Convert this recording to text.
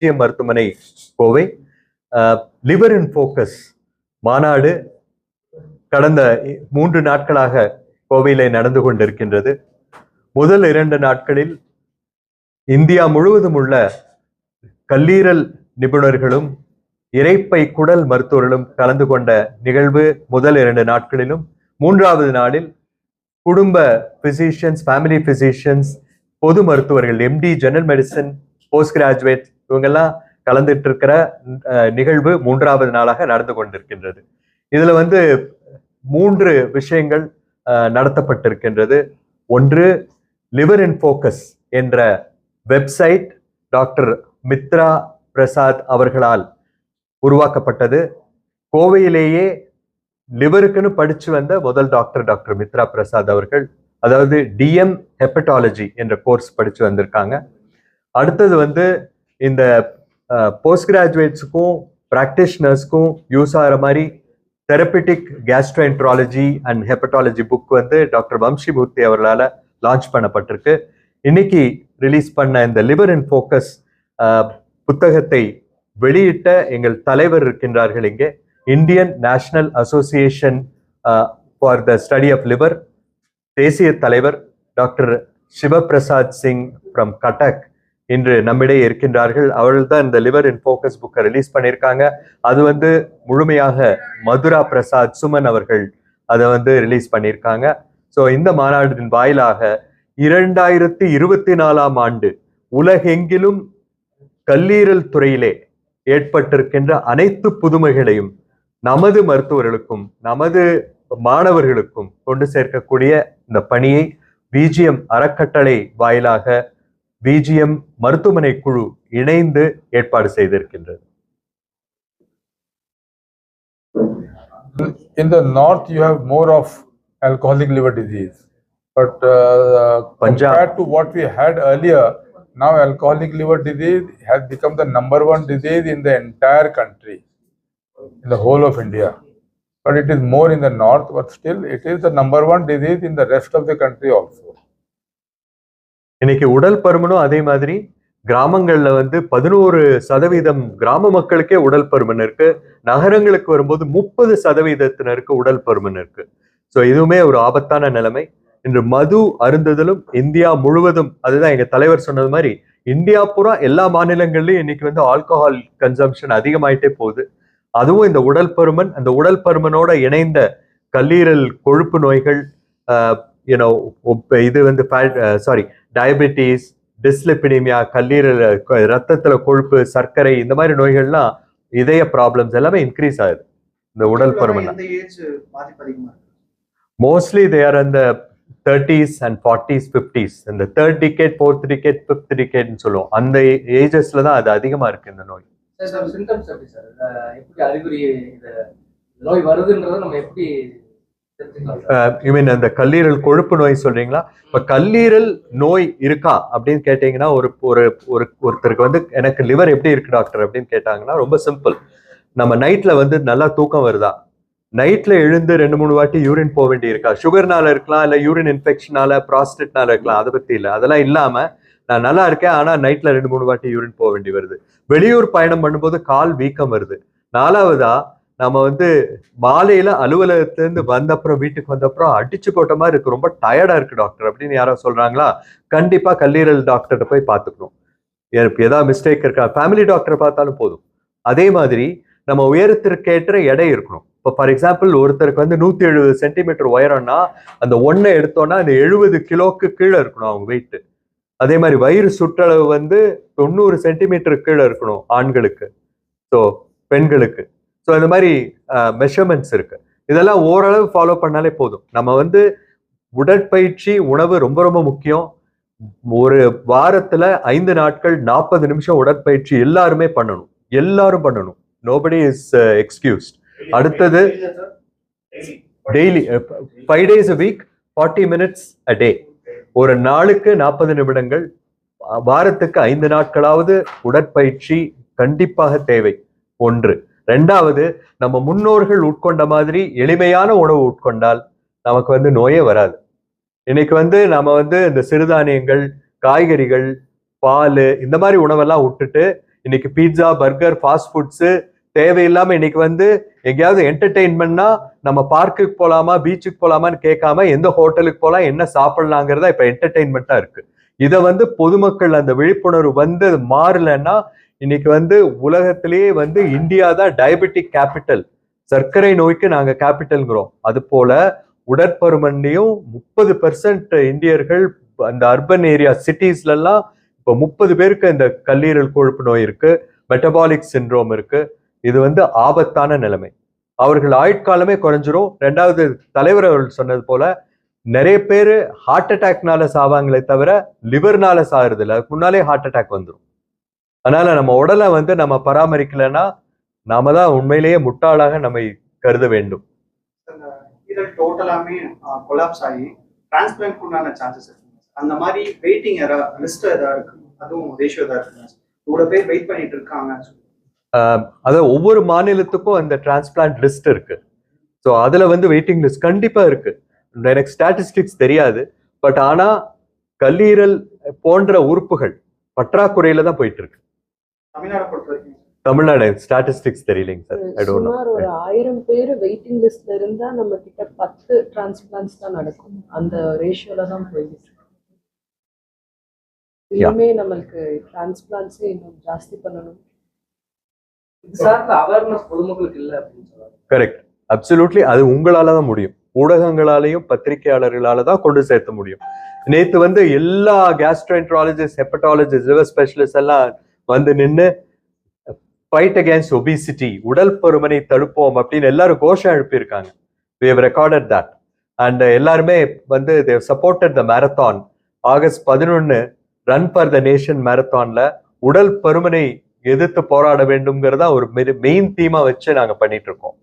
விஜயம் மருத்துவமனை Kovai. Liver in focus மாநாடு கடந்த மூன்று நாட்களாக கோவையிலே நடந்து கொண்டிருக்கின்றது. முதல் இரண்டு நாட்களில் இந்தியா முழுவதும் உள்ள கல்லீரல் நிபுணர்களும் இரைப்பை குடல் மருத்துவர்களும் கலந்து கொண்ட நிகழ்வு முதல் இரண்டு நாட்களிலும். மூன்றாவது நாளில் குடும்ப பிசிஷியன்ஸ் ஃபேமிலி பிசிஷியன்ஸ் பொது மருத்துவர்கள் MD general medicine post graduate இவங்கெல்லாம் கலந்துட்டு இருக்கிற நிகழ்வு மூன்றாவது நாளாக நடந்து கொண்டிருக்கின்றது. இதுல வந்து மூன்று விஷயங்கள் நடத்தப்பட்டிருக்கின்றது. ஒன்று லிவர் இன் ஃபோக்கஸ் என்ற வெப்சைட் டாக்டர் மித்ரா பிரசாத் அவர்களால் உருவாக்கப்பட்டது. கோவையிலேயே லிவருக்குன்னு படிச்சு வந்த முதல் டாக்டர் டாக்டர் மித்ரா பிரசாத் அவர்கள் அதாவது டிஎம் ஹெப்படாலஜி என்ற கோர்ஸ் படிச்சு வந்திருக்காங்க. அடுத்தது வந்து இந்த போஸ்ட் கிராஜுவேட்ஸுக்கும் ப்ராக்டிஷ்னர்ஸ்க்கும் யூஸ் ஆகிற மாதிரி therapeutic gastroenterology and hepatology book வந்து டாக்டர் வம்சிமூர்த்தி அவர்களால் லான்ச் பண்ணப்பட்டிருக்கு. இன்னைக்கு ரிலீஸ் பண்ண இந்த லிவர் இன் ஃபோக்கஸ் புத்தகத்தை வெளியிட்ட எங்கள் தலைவர் இருக்கின்றார்கள் இங்கே. Indian National Association for the Study of Liver தேசிய தலைவர் டாக்டர் சிவபிரசாத் சிங் ஃப்ரம் கட்டக் இன்று நம்மிடையே இருக்கின்றார்கள். அவர்கள் தான் இந்த லிவர் இன் ஃபோக்கஸ் புக்கை ரிலீஸ் பண்ணியிருக்காங்க. அது வந்து முழுமையாக மதுரா பிரசாத் சுமன் அவர்கள் அதை வந்து ரிலீஸ் பண்ணியிருக்காங்க. ஸோ இந்த மாநாட்டின் வாயிலாக இரண்டாயிரத்தி இருபத்தி நாலாம் ஆண்டு உலகெங்கிலும் கல்லீரல் துறையிலே ஏற்பட்டிருக்கின்ற அனைத்து புதுமைகளையும் நமது மருத்துவர்களுக்கும் நமது மாணவர்களுக்கும் கொண்டு சேர்க்கக்கூடிய இந்த பணியை பிஜிஎம் அறக்கட்டளை வாயிலாக விஜிஎம் மருத்துவமனை குழு இணைந்து ஏற்பாடு செய்திருக்கின்றது In the north, you have more of alcoholic liver disease. But uh, Punjab. compared to what we had earlier, now alcoholic liver disease has become the number one disease in the entire country, in the whole of India. But it is more in the north, but still it is the number one disease in the rest of the country also. இன்னைக்கு உடல் பருமனும் அதே மாதிரி கிராமங்களில் வந்து பதினோரு சதவீதம் கிராம மக்களுக்கே உடல் பருமன் இருக்கு. நகரங்களுக்கு வரும்போது முப்பது சதவீதத்தினருக்கு உடல் பருமன் இருக்கு. ஸோ இதுவுமே ஒரு ஆபத்தான நிலைமை. இன்று மது அருந்துதலும் இந்தியா முழுவதும் அதுதான் எங்க தலைவர் சொன்னது மாதிரி இந்தியா பூரா எல்லா மாநிலங்கள்லயும் இன்னைக்கு வந்து ஆல்கஹால் கன்சம்ஷன் அதிகமாயிட்டே போகுது. அதுவும் இந்த உடல் பருமன் அந்த உடல் பருமனோட இணைந்த கல்லீரல் கொழுப்பு நோய்கள் இது வந்து சாரி டயபெட்டிஸ் டிஸ்லிபிடிமியா கல்லீரல் ரத்தத்துல கொழுப்பு சர்க்கரை இந்த மாதிரி நோய்கள்லாம் இதய ப்ராப்ளம்ஸ் எல்லாமே இன்க்ரீஸ் ஆகுது. இந்த உடல் பருமன். மோஸ்ட்லி தே ஆர் அந்த தேர்ட்டிஸ் அண்ட் ஃபார்ட்டிஸ் ஃபிஃப்டிஸ் இந்த third decade fourth decade fifth டிகேட்னு சொல்லுவோம். அந்த ஏஜஸ்ல தான் அது அதிகமா இருக்கு இந்த நோய். சார் சிம்டம்ஸ் எப்படி சார்? அஹ் எப்படி அறிகுறி நோய் வருதுன்றதை நம்ம எப்படி ஐ மீன் அந்த கல்லீரல் கொழுப்பு நோய் சொல்றீங்களா? இப்ப கல்லீரல் நோய் இருக்கா அப்படின்னு கேட்டீங்கன்னா ஒரு ஒரு ஒரு ஒருத்தருக்கு வந்து எனக்கு லிவர் எப்படி இருக்கு டாக்டர் அப்படின்னு கேட்டாங்கன்னா ரொம்ப சிம்பிள் நம்ம நைட்ல வந்து நல்லா தூக்கம் வருதா? நைட்ல எழுந்து ரெண்டு மூணு வாட்டி யூரின் போக வேண்டி இருக்கா சுகர்னால இருக்கலாம் இல்ல யூரின் இன்ஃபெக்ஷனால ப்ராஸ்டேட்னால இருக்கலாம் அதை பத்தி இல்ல. அதெல்லாம் இல்லாம நான் நல்லா இருக்கேன் ஆனா நைட்ல ரெண்டு மூணு வாட்டி யூரின் போக வேண்டி வருது. வெளியூர் பயணம் பண்ணும்போது கால் வீக்கம் வருது. நாலாவதா நம்ம வந்து மாலையில அலுவலகத்துல இருந்து வந்த அப்புறம் வீட்டுக்கு வந்த அப்புறம் அடிச்சு போட்ட மாதிரி இருக்கு. ரொம்ப டயர்டா இருக்கு டாக்டர் அப்படின்னு யாரோ சொல்றாங்களா? கண்டிப்பா கல்லீரல் டாக்டர்கிட்ட போய் பார்த்துக்கணும். எனக்கு ஏதாவது மிஸ்டேக் இருக்கா? ஃபேமிலி டாக்டர் பார்த்தாலும் போதும். அதே மாதிரி நம்ம உயரத்திற்கேற்ற எடை இருக்கணும். இப்போ ஃபார் எக்ஸாம்பிள் ஒருத்தருக்கு வந்து நூத்தி எழுபது சென்டிமீட்டர் உயரம்னா அந்த ஒன்றை எடுத்தோன்னா அந்த எழுபது கிலோக்கு கீழே இருக்கணும் அவங்க வெயிட்டு அதே மாதிரி வயிறு சுற்றளவு வந்து தொண்ணூறு சென்டிமீட்டர் கீழே இருக்கணும் ஆண்களுக்கு. ஸோ பெண்களுக்கு. ஸோ இந்த மாதிரி மெஷர்மெண்ட்ஸ் இருக்கு. இதெல்லாம் ஓரளவு ஃபாலோ பண்ணாலே போதும். நம்ம வந்து உடற்பயிற்சி உணவு ரொம்ப ரொம்ப முக்கியம். ஒரு வாரத்துல ஐந்து நாட்கள் நாற்பது நிமிஷம் உடற்பயிற்சி எல்லாருமே பண்ணணும். எல்லாரும் பண்ணணும். நோபடி இஸ் எக்ஸ்கியூஸ்ட் அடுத்தது daily five days a week forty minutes a day ஒரு நாளுக்கு நாற்பது நிமிடங்கள். வாரத்துக்கு ஐந்து நாட்களாவது உடற்பயிற்சி கண்டிப்பாக தேவை. ஒன்று. ரெண்டாவது நம்ம முன்னோர்கள் உட்கொண்ட மாதிரி எளிமையான உணவு உட்கொண்டால் நமக்கு வந்து நோயே வராது. இன்னைக்கு வந்து நம்ம வந்து இந்த சிறுதானியங்கள் காய்கறிகள் பால் இந்த மாதிரி உணவெல்லாம் விட்டுட்டு இன்னைக்கு பீட்சா பர்கர் ஃபாஸ்ட் ஃபுட்ஸு தேவையில்லாமல் இன்னைக்கு வந்து எங்கேயாவது என்டர்டெயின்மெண்ட்னா நம்ம பார்க்குக்கு போகலாமா பீச்சுக்கு போகலாமான்னு கேட்காம எந்த ஹோட்டலுக்கு போகலாம் என்ன சாப்பிடலாங்கிறதா இப்போ என்டர்டெயின்மெண்ட்டாக இருக்கு. இதை வந்து பொதுமக்கள் அந்த விழிப்புணர்வு வந்து அது மாறலைன்னா இன்னைக்கு வந்து உலகத்திலேயே வந்து இந்தியா தான் டயபெட்டிக் கேபிட்டல் சர்க்கரை நோய்க்கு நாங்க கேபிட்டல்ங்கிறோம் அது போல உடற்பருமன்லையும் முப்பது பெர்சன்ட் இந்தியர்கள் அந்த அர்பன் ஏரியா சிட்டிஸ்ல எல்லாம் இப்போ முப்பது பேருக்கு இந்த கல்லீரல் கொழுப்பு நோய் இருக்கு. மெட்டபாலிக் சிண்ட்ரோம் இருக்கு. இது வந்து ஆபத்தான நிலைமை. அவர்கள் ஆயுட்காலமே குறைஞ்சிரும். ரெண்டாவது தலைவர் அவர்கள் சொன்னது போல நிறைய பேர் ஹார்ட் அட்டாக்னால சாவாங்களே தவிர லிவர்னால சாகுறது இல்லை அதுக்கு முன்னாலே ஹார்ட் அட்டாக் வந்துடும் அதனால நம்ம உடலை வந்து நம்ம பராமரிக்கலைன்னா நாம தான் உண்மையிலேயே முட்டாளாக நம்மை கருத வேண்டும். அந்த ஈரல் டோட்டலாமே கொலாப்ஸ் ஆகி டிரான்ஸ்பிளான்ட் உண்டான சான்சஸ் இருக்குங்க அந்த மாதிரி வெயிட்டிங் எதா லிஸ்ட் எதா இருக்கு அதுவும் ரேஷியோ எதா இருக்குங்க இவ்வளவு பேர் வெயிட் பண்ணிட்டு இருக்காங்க. அதாவது ஒவ்வொரு மாநிலத்துக்கும் அந்த டிரான்ஸ்பிளான்ட் லிஸ்ட் இருக்கு. ஸோ அதுல வந்து வெயிட்டிங் லிஸ்ட் கண்டிப்பா இருக்கு. எனக்கு ஸ்டாட்டிஸ்டிக்ஸ் தெரியாது. பட் ஆனா கல்லீரல் போன்ற உறுப்புகள் பற்றாக்குறையில தான் போயிட்டு இருக்கு. தமிழ்நாடு ஸ்டாட்டிஸ்டிக்ஸ் தெரியலைங்க சார். ஐ டோன்ட் நோ சுமார் ஒரு ஆயிரம் பேர் வெயிட்டிங் லிஸ்ட்ல இருந்தா நம்ம கிட்ட பத்து டிரான்ஸ்பிளான்ஸ் தான் நடக்கும். அந்த ரேஷியோல தான் போயிட்டு. இனிமே நம்மளுக்கு டிரான்ஸ்பிளான்ஸே இன்னும் ஜாஸ்தி பண்ணணும். இது சார்ந்த அவேர்னஸ் பொதுமக்களுக்கு இல்லை அப்படின்னு சொல்றாங்க. கரெக்ட் அப்சல்யூட்லி அது உங்களால தான் முடியும். ஊடகங்களாலையும் பத்திரிகையாளர்களால தான் கொண்டு சேர்த்த முடியும். நேத்து வந்து எல்லா கேஸ்ட்ரோஎன்ட்ராலஜிஸ்ட் ஹெப்படாலஜிஸ்ட் லிவர் ஸ்பெஷலிஸ்ட் எல்லாம் வந்து நின்று ஃபைட் அகேன்ஸ்ட் ஒபிசிட்டி உடல் பருமனை தடுப்போம் அப்படின்னு எல்லாரும் கோஷம் எழுப்பியிருக்காங்க. We ரெக்கார்டட் தட் அண்ட் எல்லாருமே வந்து they've supported the marathon August பதினொன்னு ரன் ஃபார் த நேஷன் மேரத்தான்ல உடல் பருமனை எதிர்த்து போராட வேண்டும்ங்கிறதா ஒரு மெயின் தீமா வச்சு நாங்க பண்ணிட்டு இருக்கோம்.